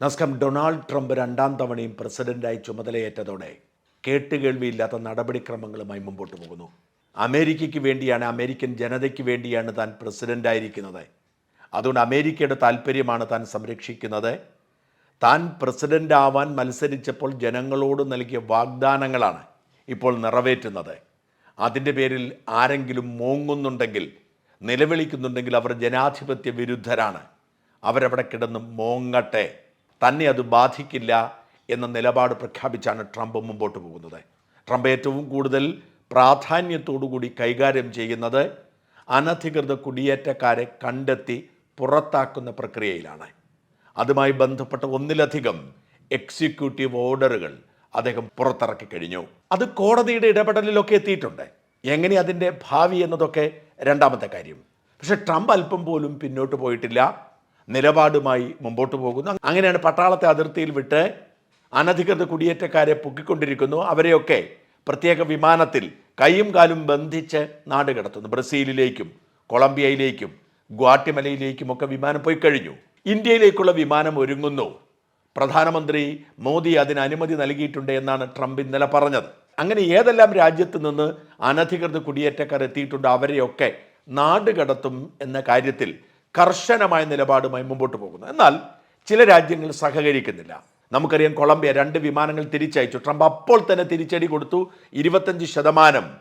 നമസ്കാരം Donald Trump രണ്ടാം തവണയും പ്രസിഡന്റായി ചുമതലയേറ്റതോടെ കേട്ടുകേൾവിയില്ലാത്ത നടപടിക്രമങ്ങളുമായി മുമ്പോട്ട് പോകുന്നു. അമേരിക്കയ്ക്ക് വേണ്ടിയാണ് അമേരിക്കൻ ജനതയ്ക്ക് വേണ്ടിയാണ് താൻ പ്രസിഡന്റായിരിക്കുന്നത്. അതുകൊണ്ട് അമേരിക്കയുടെ താല്പര്യമാണ് താൻ സംരക്ഷിക്കുന്നത്. താൻ പ്രസിഡന്റ് ആവാൻ മത്സരിച്ചപ്പോൾ ജനങ്ങളോട് നൽകിയ വാഗ്ദാനങ്ങളാണ് ഇപ്പോൾ നിറവേറ്റുന്നത്. അതിന്റെ പേരിൽ ആരെങ്കിലും മോങ്ങുന്നുണ്ടെങ്കിൽ നിലവിളിക്കുന്നുണ്ടെങ്കിൽ അവർ ജനാധിപത്യ വിരുദ്ധരാണ്. അവരവിടെ കിടന്ന് മോങ്ങട്ടെ. തന്നെ അത് ബാധിക്കില്ല എന്ന നിലപാട് പ്രഖ്യാപിച്ചാണ് ട്രംപ് മുമ്പോട്ട് പോകുന്നത്. ട്രംപ് ഏറ്റവും കൂടുതൽ പ്രാധാന്യത്തോടുകൂടി കൈകാര്യം ചെയ്യുന്നത് അനധികൃത കുടിയേറ്റക്കാരെ കണ്ടെത്തി പുറത്താക്കുന്ന പ്രക്രിയയിലാണ്. അതുമായി ബന്ധപ്പെട്ട ഒന്നിലധികം എക്സിക്യൂട്ടീവ് ഓർഡറുകൾ അദ്ദേഹം പുറത്തിറക്കി കഴിഞ്ഞു. അത് കോടതിയുടെ ഇടപെടലിലൊക്കെ എത്തിയിട്ടുണ്ട്. എങ്ങനെ അതിന്റെ ഭാവി എന്നതൊക്കെ രണ്ടാമത്തെ കാര്യം. പക്ഷേ ട്രംപ് അല്പം പോലും പിന്നോട്ട് പോയിട്ടില്ല. നിലപാടുമായി മുമ്പോട്ട് പോകുന്നു. അങ്ങനെയാണ് പട്ടാളത്തെ അതിർത്തിയിൽ വിട്ട് അനധികൃത കുടിയേറ്റക്കാരെ പൊക്കിക്കൊണ്ടിരിക്കുന്നു. അവരെയൊക്കെ പ്രത്യേക വിമാനത്തിൽ കൈയും കാലും ബന്ധിച്ച് നാട് കടത്തുന്നു. ബ്രസീലിലേക്കും കൊളംബിയയിലേക്കും ഗ്വാട്ടിമലയിലേക്കും ഒക്കെ വിമാനം പോയി കഴിഞ്ഞു. ഇന്ത്യയിലേക്കുള്ള വിമാനം ഒരുങ്ങുന്നു. പ്രധാനമന്ത്രി മോദി അതിന് അനുമതി നൽകിയിട്ടുണ്ട് എന്നാണ് ട്രംപ് ഇന്നലെ പറഞ്ഞത്. അങ്ങനെ ഏതെല്ലാം രാജ്യത്ത് നിന്ന് അനധികൃത കുടിയേറ്റക്കാർ എത്തിയിട്ടുണ്ടോ അവരെയൊക്കെ നാട് കടത്തും എന്ന കാര്യത്തിൽ കർശനമായ നിലപാടുമായി മുമ്പോട്ട് പോകുന്നു. എന്നാൽ ചില രാജ്യങ്ങൾ സഹകരിക്കുന്നില്ല. നമുക്കറിയാം കൊളംബിയ രണ്ട് വിമാനങ്ങൾ തിരിച്ചയച്ചു. ട്രംപ് അപ്പോൾ തന്നെ തിരിച്ചടി കൊടുത്തു. ഇരുപത്തഞ്ച് ശതമാനം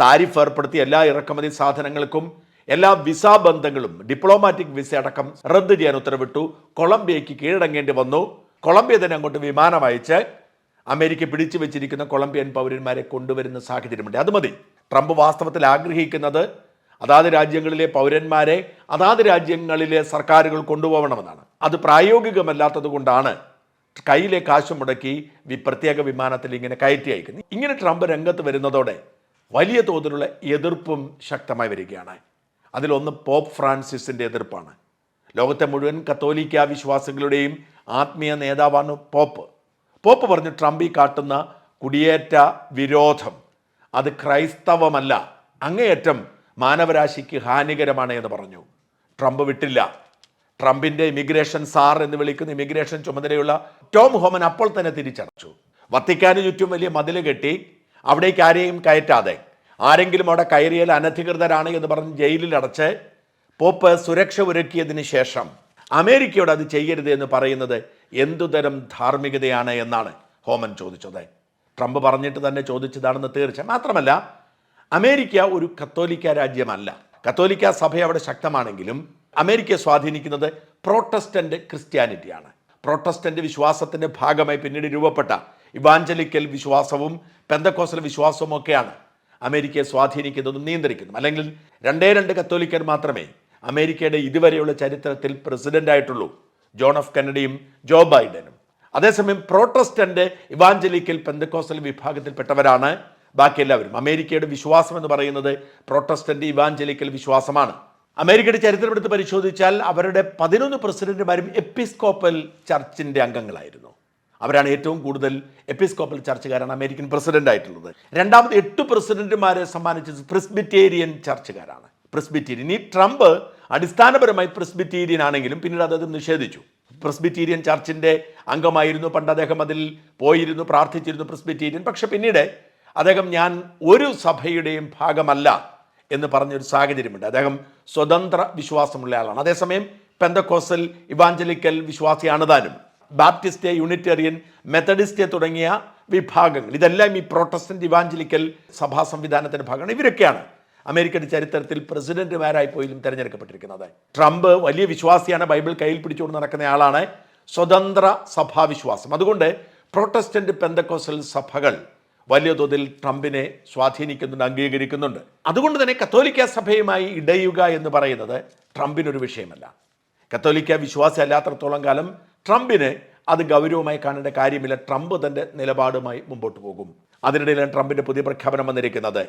താരിഫ് ഏർപ്പെടുത്തി. എല്ലാ ഇറക്കുമതി സാധനങ്ങൾക്കും എല്ലാ വിസ ബന്ധങ്ങളും ഡിപ്ലോമാറ്റിക് വിസ അടക്കം റദ്ദ് ചെയ്യാൻ ഉത്തരവിട്ടു. കൊളംബിയയ്ക്ക് കീഴടങ്ങേണ്ടി വന്നു. കൊളംബിയ തന്നെ അങ്ങോട്ട് വിമാനം അയച്ച് അമേരിക്ക പിടിച്ചു വെച്ചിരിക്കുന്ന കൊളംബിയൻ പൗരന്മാരെ കൊണ്ടുവരുന്ന സാഹചര്യമുണ്ട്. അത് മതി. ട്രംപ് വാസ്തവത്തിൽ ആഗ്രഹിക്കുന്നത് അതാത് രാജ്യങ്ങളിലെ പൗരന്മാരെ അതാത് രാജ്യങ്ങളിലെ സർക്കാരുകൾ കൊണ്ടുപോകണമെന്നാണ്. അത് പ്രായോഗികമല്ലാത്തത് കൊണ്ടാണ് കയ്യിലെ കാശ് മുടക്കി പ്രത്യേക വിമാനത്തിൽ ഇങ്ങനെ കയറ്റി അയക്കുന്നത്. ഇങ്ങനെ ട്രംപ് രംഗത്ത് വരുന്നതോടെ വലിയ തോതിലുള്ള എതിർപ്പും ശക്തമായി വരികയാണ്. അതിലൊന്ന് പോപ്പ് ഫ്രാൻസിസിന്റെ എതിർപ്പാണ്. ലോകത്തെ മുഴുവൻ കത്തോലിക്ക വിശ്വാസികളുടെയും ആത്മീയ നേതാവാണ് പോപ്പ്. പോപ്പ് പറഞ്ഞു ട്രംപ് ഈ കാട്ടുന്ന കുടിയേറ്റ വിരോധം അത് ക്രൈസ്തവമല്ല അങ്ങേയറ്റം മാനവരാശിക്ക് ഹാനികരമാണ് എന്ന് പറഞ്ഞു. ട്രംപ് വിട്ടില്ല. ട്രംപിന്റെ ഇമിഗ്രേഷൻ സാർ എന്ന് വിളിക്കുന്ന ഇമിഗ്രേഷൻ ചുമതലയുള്ള ടോം ഹോമൻ അപ്പോൾ തന്നെ തിരിച്ചടച്ചു. വത്തിക്കാന് ചുറ്റും വലിയ മതിൽ കെട്ടി അവിടേക്ക് ആരെയും കയറ്റാതെ. ആരെങ്കിലും അവിടെ കയറിയാൽ അനധികൃതരാണ് എന്ന് പറഞ്ഞ് ജയിലിൽ അടച്ച് പോപ്പ് സുരക്ഷ ഒരുക്കിയതിന് ശേഷം അമേരിക്കയോട് അത് ചെയ്യരുത് എന്ന് പറയുന്നത് എന്തുതരം ധാർമ്മികതയാണ് എന്നാണ് ഹോമൻ ചോദിച്ചത്. ട്രംപ് പറഞ്ഞിട്ട് തന്നെ ചോദിച്ചതാണെന്ന് തീർച്ച മാത്രമല്ല അമേരിക്ക ഒരു കത്തോലിക്ക രാജ്യമല്ല. കത്തോലിക്ക സഭ അവിടെ ശക്തമാണെങ്കിലും അമേരിക്കയെ സ്വാധീനിക്കുന്നത് പ്രോട്ടസ്റ്റന്റ് ക്രിസ്ത്യാനിറ്റിയാണ്. പ്രോട്ടസ്റ്റന്റ് വിശ്വാസത്തിന്റെ ഭാഗമായി പിന്നീട് രൂപപ്പെട്ട ഇവാഞ്ചലിക്കൽ വിശ്വാസവും പെന്തക്കോസൽ വിശ്വാസവും ഒക്കെയാണ് അമേരിക്കയെ സ്വാധീനിക്കുന്നതും നിയന്ത്രിക്കുന്നതും അല്ലെങ്കിൽ രണ്ടേ രണ്ട് കത്തോലിക്കർ മാത്രമേ അമേരിക്കയുടെ ഇതുവരെയുള്ള ചരിത്രത്തിൽ പ്രസിഡന്റ് ആയിട്ടുള്ളൂ. ജോൺ എഫ് കെന്നഡിയും ജോ ബൈഡനും. അതേസമയം പ്രോട്ടസ്റ്റന്റ് ഇവാഞ്ചലിക്കൽ പെന്തക്കോസൽ വിഭാഗത്തിൽപ്പെട്ടവരാണ് ബാക്കി എല്ലാവരും. അമേരിക്കയുടെ വിശ്വാസം എന്ന് പറയുന്നത് പ്രൊട്ടസ്റ്റന്റ് ഇവാഞ്ചലിക്കൽ വിശ്വാസമാണ്. അമേരിക്കയുടെ ചരിത്രമെടുത്ത് പരിശോധിച്ചാൽ അവരുടെ പതിനൊന്ന് പ്രസിഡന്റുമാരും എപ്പിസ്കോപ്പൽ ചർച്ചിന്റെ അംഗങ്ങളായിരുന്നു. അവരാണ് ഏറ്റവും കൂടുതൽ എപ്പിസ്കോപ്പൽ ചർച്ചുകാരാണ് അമേരിക്കൻ പ്രസിഡന്റ് ആയിട്ടുള്ളത് രണ്ടാമത് എട്ട് പ്രസിഡന്റുമാരെ സമ്മാനിച്ചത് പ്രിസ്ബിറ്റേരിയൻ ചർച്ചുകാരാണ് പ്രിസ്ബിറ്റേരിയൻ. ഈ ട്രംപ് അടിസ്ഥാനപരമായി പ്രിസ്ബിറ്റേരിയൻ ആണെങ്കിലും പിന്നീട് അദ്ദേഹം നിഷേധിച്ചു. പ്രിസ്ബിറ്റേറിയൻ ചർച്ചിന്റെ അംഗമായിരുന്നു പണ്ട് അദ്ദേഹം അതിൽ പോയിരുന്നു പ്രാർത്ഥിച്ചിരുന്നു പ്രിസ്ബിറ്റേറിയൻ പക്ഷെ പിന്നീട് അദ്ദേഹം ഞാൻ ഒരു സഭയുടെയും ഭാഗമല്ല എന്ന് പറഞ്ഞൊരു സാഹചര്യമുണ്ട്. അദ്ദേഹം സ്വതന്ത്ര വിശ്വാസമുള്ള ആളാണ്. അതേസമയം പെന്തക്കോസൽ ഇവാഞ്ചലിക്കൽ വിശ്വാസിയാണ് താനും ബാപ്റ്റിസ്റ്റ് യൂണിറ്റേറിയൻ മെത്തഡിസ്റ്റ് തുടങ്ങിയ വിഭാഗങ്ങൾ ഇതെല്ലാം ഈ പ്രോട്ടസ്റ്റന്റ് ഇവാഞ്ചലിക്കൽ സഭാ സംവിധാനത്തിന്റെ ഭാഗമാണ്. ഇവരൊക്കെയാണ് അമേരിക്കൻ ചരിത്രത്തിൽ പ്രസിഡന്റുമാരായി പോലും തിരഞ്ഞെടുക്കപ്പെട്ടിരിക്കുന്നത്. ട്രംപ് വലിയ വിശ്വാസിയാണ് ബൈബിൾ കയ്യിൽ പിടിച്ചുകൊണ്ട് നടക്കുന്ന ആളാണ്. സ്വതന്ത്ര സഭാവിശ്വാസം. അതുകൊണ്ട് പ്രോട്ടസ്റ്റന്റ് പെന്തക്കോസൽ സഭകൾ വലിയ തോതിൽ ട്രംപിനെ സ്വാധീനിക്കുന്നുണ്ട് അംഗീകരിക്കുന്നുണ്ട്. അതുകൊണ്ട് തന്നെ കത്തോലിക്ക സഭയുമായി ഇടയുക എന്ന് പറയുന്നത് ട്രംപിനൊരു വിഷയമല്ല. കത്തോലിക്ക വിശ്വാസി അല്ലാത്തടത്തോളം കാലം ട്രംപിന് അത് ഗൗരവമായി കാണേണ്ട കാര്യമില്ല. ട്രംപ് തന്റെ നിലപാടുമായി മുമ്പോട്ട് പോകും. അതിനിടയിലാണ് ട്രംപിന്റെ പുതിയ പ്രഖ്യാപനം വന്നിരിക്കുന്നത്.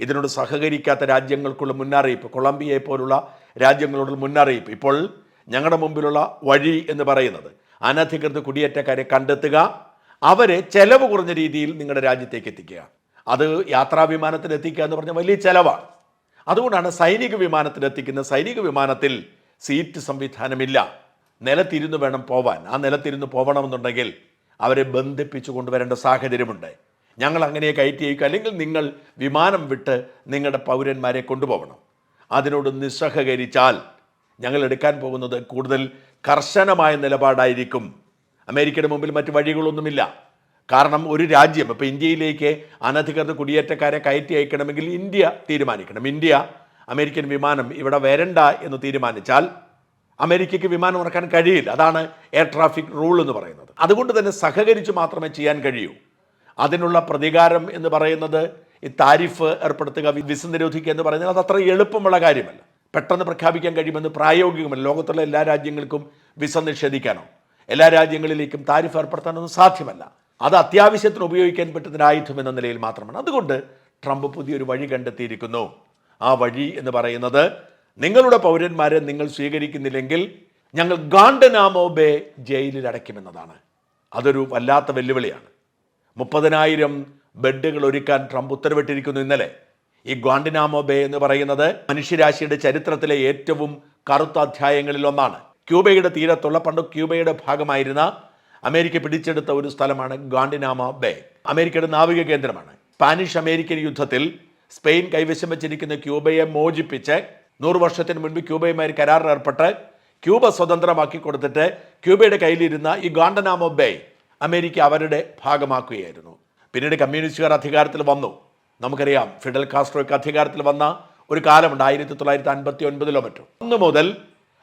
ഇതിനോട് സഹകരിക്കാത്ത രാജ്യങ്ങൾക്കുള്ള മുന്നറിയിപ്പ് കൊളംബിയയെ പോലുള്ള രാജ്യങ്ങളോടുള്ള മുന്നറിയിപ്പ്. ഇപ്പോൾ ഞങ്ങളുടെ മുമ്പിലുള്ള വഴി എന്ന് പറയുന്നത് അനധികൃത കുടിയേറ്റക്കാരെ കണ്ടെത്തുക അവരെ ചെലവ് കുറഞ്ഞ രീതിയിൽ നിങ്ങളുടെ രാജ്യത്തേക്ക് എത്തിക്കുക. അത് യാത്രാ വിമാനത്തിൽ എത്തിക്കുക എന്ന് പറഞ്ഞാൽ വലിയ ചെലവാണ്. അതുകൊണ്ടാണ് സൈനിക വിമാനത്തിൽ എത്തിക്കുന്ന സൈനിക വിമാനത്തിൽ സീറ്റ് സംവിധാനമില്ല. നിലത്തിരുന്ന് വേണം പോവാൻ. ആ നിലത്തിരുന്ന് പോകണമെന്നുണ്ടെങ്കിൽ അവരെ ബന്ധിപ്പിച്ചു കൊണ്ടുവരേണ്ട സാഹചര്യമുണ്ട്. ഞങ്ങൾ അങ്ങനെ കയറ്റി അയക്കുക. അല്ലെങ്കിൽ നിങ്ങൾ വിമാനം വിട്ട് നിങ്ങളുടെ പൗരന്മാരെ കൊണ്ടുപോകണം. അതിനോട് നിസ്സഹകരിച്ചാൽ ഞങ്ങൾ എടുക്കാൻ പോകുന്നത് കൂടുതൽ കർശനമായ നിലപാടായിരിക്കും. അമേരിക്കയുടെ മുമ്പിൽ മറ്റു വഴികളൊന്നുമില്ല. കാരണം ഒരു രാജ്യം ഇപ്പോൾ ഇന്ത്യയിലേക്ക് അനധികൃത കുടിയേറ്റക്കാരെ കയറ്റി അയക്കണമെങ്കിൽ ഇന്ത്യ തീരുമാനിക്കണം. ഇന്ത്യ അമേരിക്കൻ വിമാനം ഇവിടെ വരണ്ട എന്ന് തീരുമാനിച്ചാൽ അമേരിക്കയ്ക്ക് വിമാനം ഇറക്കാൻ കഴിയില്ല. അതാണ് എയർ ട്രാഫിക് റൂൾ എന്ന് പറയുന്നത്. അതുകൊണ്ട് തന്നെ സഹകരിച്ച് മാത്രമേ ചെയ്യാൻ കഴിയൂ. അതിനുള്ള പ്രതികാരം എന്ന് പറയുന്നത് ഈ താരിഫ് ഏർപ്പെടുത്തുക വിസ നിരോധിക്കുക എന്ന് പറയുന്നത് അത് അത്ര എളുപ്പമുള്ള കാര്യമല്ല. പെട്ടെന്ന് പ്രഖ്യാപിക്കാൻ കഴിയുമെന്ന് പ്രായോഗികമല്ല. ലോകത്തുള്ള എല്ലാ രാജ്യങ്ങൾക്കും വിസ നിഷേധിക്കാനോ എല്ലാ രാജ്യങ്ങളിലേക്കും താരിഫ് ഏർപ്പെടുത്താനൊന്നും സാധ്യമല്ല. അത് അത്യാവശ്യത്തിന് ഉപയോഗിക്കാൻ പറ്റുന്ന ആയുധം എന്ന നിലയിൽ മാത്രമാണ്. അതുകൊണ്ട് ട്രംപ് പുതിയൊരു വഴി കണ്ടെത്തിയിരിക്കുന്നു. ആ വഴി എന്ന് പറയുന്നത് നിങ്ങളുടെ പൗരന്മാരെ നിങ്ങൾ സ്വീകരിക്കുന്നില്ലെങ്കിൽ ഞങ്ങൾ ഗാണ്ടനാമോബെ ജയിലിൽ അടയ്ക്കുമെന്നതാണ്. അതൊരു വല്ലാത്ത വെല്ലുവിളിയാണ്. മുപ്പതിനായിരം ബെഡുകൾ ഒരുക്കാൻ ട്രംപ് ഉത്തരവിട്ടിരിക്കുന്നു ഇന്നലെ. ഈ ഗ്വാണ്ടിനാമോ ബേ എന്ന് പറയുന്നത് മനുഷ്യരാശിയുടെ ചരിത്രത്തിലെ ഏറ്റവും കറുത്ത അധ്യായങ്ങളിൽ ഒന്നാണ്. ക്യൂബയുടെ തീരത്തുള്ള പണ്ട് ക്യൂബയുടെ ഭാഗമായിരുന്ന അമേരിക്ക പിടിച്ചെടുത്ത ഒരു സ്ഥലമാണ് ഗാണ്ടിനാമ ബേ. അമേരിക്കയുടെ നാവിക കേന്ദ്രമാണ്. സ്പാനിഷ് അമേരിക്കൻ യുദ്ധത്തിൽ സ്പെയിൻ കൈവശം വെച്ചിരിക്കുന്ന ക്യൂബയെ മോചിപ്പിച്ച് നൂറ് വർഷത്തിന് മുൻപ് ക്യൂബയുമായി കരാറിൽ ഏർപ്പെട്ട് ക്യൂബ സ്വതന്ത്രമാക്കി കൊടുത്തിട്ട് ക്യൂബയുടെ കയ്യിലിരുന്ന ഈ ഗാണ്ടനാമോ ബേ അമേരിക്ക അവരുടെ ഭാഗമാക്കുകയായിരുന്നു. പിന്നീട് കമ്മ്യൂണിസ്റ്റുകാർ അധികാരത്തിൽ വന്നു. നമുക്കറിയാം ഫിഡൽ കാസ്ട്രോയ്ക്ക് അധികാരത്തിൽ വന്ന ഒരു കാലമുണ്ട് ആയിരത്തി തൊള്ളായിരത്തി അൻപത്തി ഒൻപതിലോ മറ്റോ അന്ന് മുതൽ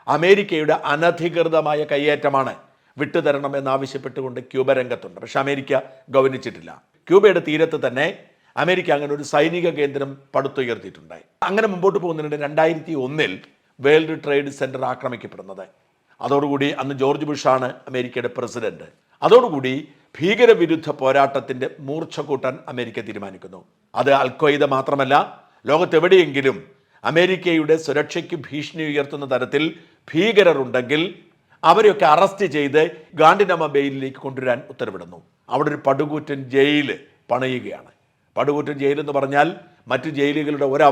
അമേരിക്കയുടെ അനധികൃതമായ കയ്യേറ്റമാണ് വിട്ടുതരണം എന്നാവശ്യപ്പെട്ടുകൊണ്ട് ക്യൂബ രംഗത്തുണ്ട്. പക്ഷെ അമേരിക്ക ഗൗനിച്ചിട്ടില്ല. ക്യൂബയുടെ തീരത്ത് തന്നെ അമേരിക്ക അങ്ങനെ ഒരു സൈനിക കേന്ദ്രം പടുത്തുയർത്തിയിട്ടുണ്ട് അങ്ങനെ മുമ്പോട്ട് പോകുന്നതിനിടെ രണ്ടായിരത്തി ഒന്നിൽ വേൾഡ് ട്രേഡ് സെന്റർ ആക്രമിക്കപ്പെടുന്നത്. അതോടുകൂടി അന്ന് ജോർജ് ബുഷാണ് അമേരിക്കയുടെ പ്രസിഡന്റ്. അതോടുകൂടി ഭീകരവിരുദ്ധ പോരാട്ടത്തിന്റെ മൂർച്ച കൂട്ടാൻ അമേരിക്ക തീരുമാനിക്കുന്നു. അത് അൽഖ്വയ്ദ മാത്രമല്ല ലോകത്തെവിടെയെങ്കിലും അമേരിക്കയുടെ സുരക്ഷയ്ക്ക് ഭീഷണി ഉയർത്തുന്ന തരത്തിൽ ഭീകരരുണ്ടെങ്കിൽ അവരെയൊക്കെ അറസ്റ്റ് ചെയ്ത് ഗാന്ധിനമ ബെയിലിലേക്ക് കൊണ്ടുവരാൻ ഉത്തരവിടുന്നു. അവിടെ ഒരു പടുകൂറ്റൻ ജയിൽ പണിയുകയാണ്. പടുകൂറ്റൻ ജയിൽ എന്ന് പറഞ്ഞാൽ മറ്റു ജയിലുകളുടെ ഒരു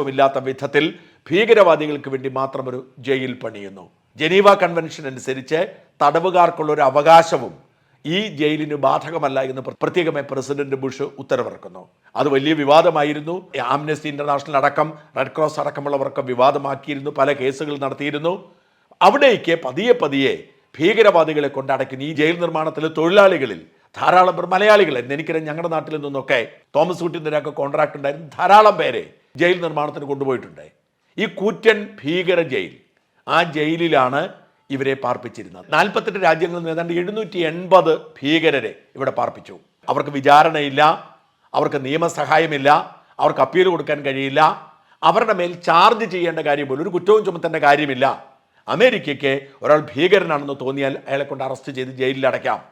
ഇല്ലാത്ത വിധത്തിൽ ഭീകരവാദികൾക്ക് വേണ്ടി മാത്രം ഒരു ജയിൽ പണിയുന്നു. ജനീവ കൺവെൻഷൻ അനുസരിച്ച് തടവുകാർക്കുള്ള ഒരു അവകാശവും ഈ ജയിലിന് ബാധകമല്ല എന്ന് പ്ര- പ്രത്യേകമായി പ്രസിഡന്റ് ബുഷ് ഉത്തരവിറക്കുന്നു. അത് വലിയ വിവാദമായിരുന്നു. ആംനസ്റ്റി ഇന്റർനാഷണൽ അടക്കം റെഡ് ക്രോസ് അടക്കമുള്ളവർക്ക് വിവാദമാക്കിയിരുന്നു. പല കേസുകൾ നടത്തിയിരുന്നു. അവിടേക്ക് പതിയെ പതിയെ ഭീകരവാദികളെ കൊണ്ടടക്കുന്ന ഈ ജയിൽ നിർമ്മാണത്തിലെ തൊഴിലാളികളിൽ ധാരാളം പേർ മലയാളികൾ എനിക്കറിയാം ഞങ്ങളുടെ നാട്ടിൽ നിന്നൊക്കെ തോമസ് കുട്ടിന്റെയൊക്കെ കോൺട്രാക്ട് ഉണ്ടായിരുന്നു. ധാരാളം പേരെ ജയിൽ നിർമ്മാണത്തിന് കൊണ്ടുപോയിട്ടുണ്ട്. ഈ കൂറ്റൻ ഭീകര ജയിൽ ആ ജയിലിലാണ് ഇവരെ പാർപ്പിച്ചിരുന്നത്. നാൽപ്പത്തെട്ട് രാജ്യങ്ങളിൽ നിന്ന് ഏതാണ്ട് എഴുന്നൂറ്റി എൺപത് ഭീകരരെ ഇവിടെ പാർപ്പിച്ചു. അവർക്ക് വിചാരണയില്ല അവർക്ക് നിയമസഹായമില്ല അവർക്ക് അപ്പീൽ കൊടുക്കാൻ കഴിയില്ല അവരുടെ മേൽ ചാർജ് ചെയ്യേണ്ട കാര്യം പോലും ഒരു കുറ്റവും ചുമത്തേണ്ട കാര്യമില്ല. അമേരിക്കയ്ക്ക് ഒരാൾ ഭീകരനാണെന്ന് തോന്നിയാൽ അയാളെ കൊണ്ട് അറസ്റ്റ് ചെയ്ത് ജയിലിൽ അടയ്ക്കാം.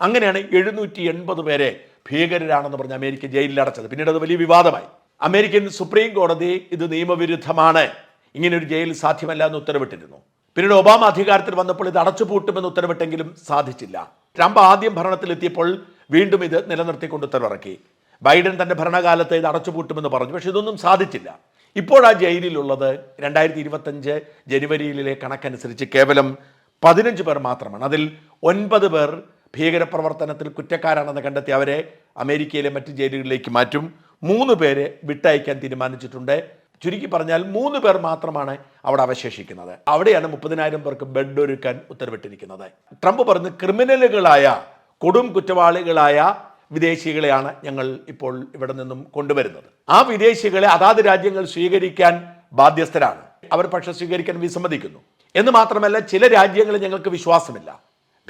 അങ്ങനെയാണ് എഴുന്നൂറ്റി എൺപത് പേരെ ഭീകരരാണെന്ന് പറഞ്ഞ് അമേരിക്ക ജയിലിൽ അടച്ചത്. പിന്നീട് അത് വലിയ വിവാദമായി. അമേരിക്കൻ സുപ്രീം കോടതി ഇത് നിയമവിരുദ്ധമാണ്. ഇങ്ങനെ ഒരു ജയിൽ സാധ്യമല്ല എന്ന് ഉത്തരവിട്ടിരുന്നു. പിന്നീട് ഒബാമ അധികാരത്തിൽ വന്നപ്പോൾ ഇത് അടച്ചുപൂട്ടുമെന്ന് ഉത്തരവിട്ടെങ്കിലും സാധിച്ചില്ല. ട്രംപ് ആദ്യം ഭരണത്തിലെത്തിയപ്പോൾ വീണ്ടും ഇത് നിലനിർത്തിക്കൊണ്ട് ഉത്തരവിറക്കി. ബൈഡൻ തന്റെ ഭരണകാലത്ത് ഇത് അടച്ചുപൂട്ടുമെന്ന് പറഞ്ഞു. പക്ഷെ ഇതൊന്നും സാധിച്ചില്ല. ഇപ്പോൾ ആ ജയിലിലുള്ളത്. രണ്ടായിരത്തി ഇരുപത്തഞ്ച് ജനുവരിയിലെ കണക്കനുസരിച്ച് കേവലം പതിനഞ്ച് പേർ മാത്രമാണ്. അതിൽ ഒൻപത് പേർ ഭീകരപ്രവർത്തനത്തിൽ കുറ്റക്കാരാണെന്ന് കണ്ടെത്തി അവരെ അമേരിക്കയിലെ മറ്റ് ജയിലുകളിലേക്ക് മാറ്റും. മൂന്ന് പേരെ വിട്ടയക്കാൻ തീരുമാനിച്ചിട്ടുണ്ട്. ചുരുക്കി പറഞ്ഞാൽ മൂന്ന് പേർ മാത്രമാണ് അവിടെ അവശേഷിക്കുന്നത്. അവിടെയാണ് മുപ്പതിനായിരം പേർക്ക് ബെഡ് ഒരുക്കാൻ ഉത്തരവിട്ടിരിക്കുന്നത്. ട്രംപ് പറഞ്ഞു ക്രിമിനലുകളായ കൊടും കുറ്റവാളികളായ വിദേശികളെയാണ് ഞങ്ങൾ ഇപ്പോൾ ഇവിടെ നിന്നും കൊണ്ടുവരുന്നത്. ആ വിദേശികളെ അതാത് രാജ്യങ്ങൾ സ്വീകരിക്കാൻ ബാധ്യസ്ഥരാണ്. അവർ പക്ഷെ സ്വീകരിക്കാൻ വിസമ്മതിക്കുന്നു. എന്ന് മാത്രമല്ല ചില രാജ്യങ്ങളിൽ ഞങ്ങൾക്ക് വിശ്വാസമില്ല.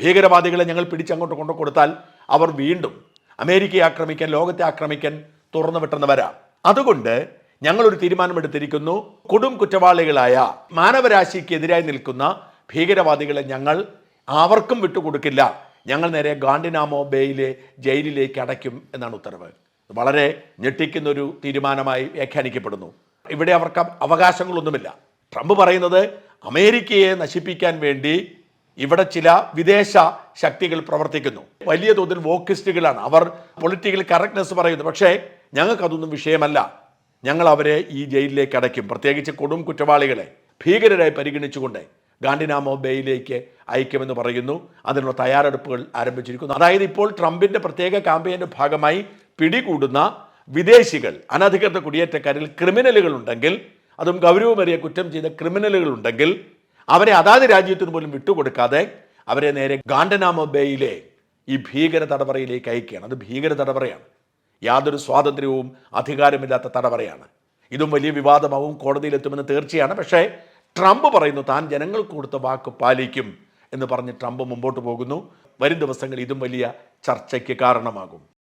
ഭീകരവാദികളെ ഞങ്ങൾ പിടിച്ചങ്ങോട്ട് കൊണ്ടു കൊടുത്താൽ അവർ വീണ്ടും അമേരിക്കയെ ആക്രമിക്കാൻ ലോകത്തെ ആക്രമിക്കാൻ തുറന്നു വിട്ടുന്നവരാ. അതുകൊണ്ട് ഞങ്ങളൊരു തീരുമാനമെടുത്തിരിക്കുന്നു. കൊടും കുറ്റവാളികളായ മാനവരാശിക്കെതിരായി നിൽക്കുന്ന ഭീകരവാദികളെ ഞങ്ങൾ ആവർക്കും വിട്ടുകൊടുക്കില്ല. ഞങ്ങൾ നേരെ ഗാണ്ടിനാമോ ബേയിലെ ജയിലിലേക്ക് അടയ്ക്കും എന്നാണ് ഉത്തരവ്. വളരെ ഞെട്ടിക്കുന്നൊരു തീരുമാനമായി വ്യാഖ്യാനിക്കപ്പെടുന്നു. ഇവിടെ അവർക്ക് അവകാശങ്ങളൊന്നുമില്ല. ട്രംപ് പറയുന്നത് അമേരിക്കയെ നശിപ്പിക്കാൻ വേണ്ടി ഇവിടെ ചില വിദേശ ശക്തികൾ പ്രവർത്തിക്കുന്നു. വലിയ തോതിൽ വോക്കിസ്റ്റുകളാണ്. അവർ പൊളിറ്റിക്കൽ കറക്റ്റ്നെസ് പറയുന്നു. പക്ഷേ ഞങ്ങൾക്കതൊന്നും വിഷയമല്ല. ഞങ്ങൾ അവരെ ഈ ജയിലിലേക്ക് അടയ്ക്കും. പ്രത്യേകിച്ച് കൊടും കുറ്റവാളികളെ ഭീകരരായി പരിഗണിച്ചുകൊണ്ട് ഗാൻഡിനാമോ ബേയിലേക്ക് അയക്കുമെന്ന് പറയുന്നു. അതിനുള്ള തയ്യാറെടുപ്പുകൾ ആരംഭിച്ചിരിക്കുന്നു. അതായത് ഇപ്പോൾ ട്രംപിന്റെ പ്രത്യേക ക്യാമ്പയിന്റെ ഭാഗമായി പിടികൂടുന്ന വിദേശികൾ അനധികൃത കുടിയേറ്റക്കാരിൽ ക്രിമിനലുകൾ ഉണ്ടെങ്കിൽ അതും ഗൗരവമേറിയ കുറ്റം ചെയ്ത ക്രിമിനലുകൾ ഉണ്ടെങ്കിൽ അവരെ അതാത് രാജ്യത്തിന് പോലും വിട്ടുകൊടുക്കാതെ അവരെ നേരെ ഗാന്ഡനാമോ ബേയിലെ ഈ ഭീകര തടവറയിലേക്ക് അയക്കുകയാണ്. അത് ഭീകര തടവറയാണ്. യാതൊരു സ്വാതന്ത്ര്യവും അധികാരമില്ലാത്ത തടവറയാണ്. ഇതും വലിയ വിവാദമാവും കോടതിയിലെത്തുമെന്ന് തീർച്ചയാണ്. പക്ഷേ ട്രംപ് പറയുന്നു താൻ ജനങ്ങൾക്ക് കൊടുത്ത വാക്ക് പാലിക്കും എന്ന് പറഞ്ഞ് ട്രംപ് മുമ്പോട്ട് പോകുന്നു. വരും ദിവസങ്ങൾ ഇതും വലിയ ചർച്ചയ്ക്ക് കാരണമാകും.